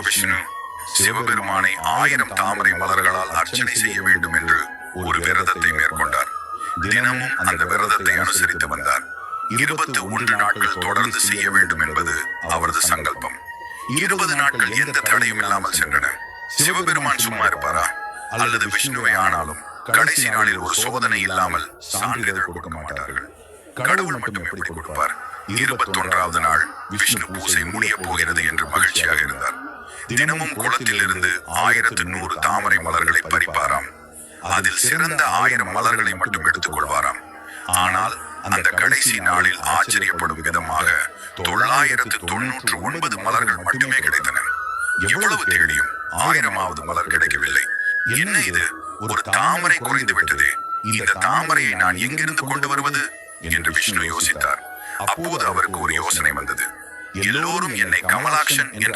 மகாவிஷ்ணு சிவபெருமானை ஆயிரம் தாமரை மலர்களால் அர்ச்சனை செய்ய வேண்டும் என்று ஒரு விரதத்தை மேற்கொண்டார். தினமும் அந்த விரதத்தை அனுசரித்து வந்தார். இருபத்தி ஒன்று நாட்கள் தொடர்ந்து செய்ய வேண்டும் என்பது அவரது சங்கல்பம். இருபது நாட்கள் எந்த தடையும் இல்லாமல் சென்றன. சிவபெருமான் சும்மா இருப்பாரா? அல்லது விஷ்ணுவை ஆனாலும் கடைசி நாளில் ஒரு சோதனை இல்லாமல் சான்றிதழ் கொடுக்க மாட்டார்கள். கடவுள் மட்டும் எப்படி கொடுப்பார்? இருபத்தொன்றாவது நாள் விஷ்ணு பூசை முடிய போகிறது என்று மகிழ்ச்சி தினமும் குளத்தில் இருந்து ஆயிரத்து நூறு தாமரை மலர்களை பறிப்பாராம். அதில் சிறந்த ஆயிரம் மலர்களை மட்டும் எடுத்துக் கொள்வாராம் ஆனால் அந்த கடைசி நாளில் ஆச்சரியப்படும் விதமாக தொள்ளாயிரத்து தொன்னூற்று ஒன்பது மலர்கள் மட்டுமே கிடைத்தன. எவ்வளவு தேடியும் ஆயிரமாவது மலர் கிடைக்கவில்லை. என்ன இது? ஒரு தாமரை குறைந்து விட்டதே. இந்த தாமரையை நான் எங்கிருந்து கொண்டு வருவது? என்று விஷ்ணு யோசித்தார். அப்போது அவருக்கு ஒரு யோசனை வந்தது. எல்லோரும் என்னை கமலாக்ஷன் என்று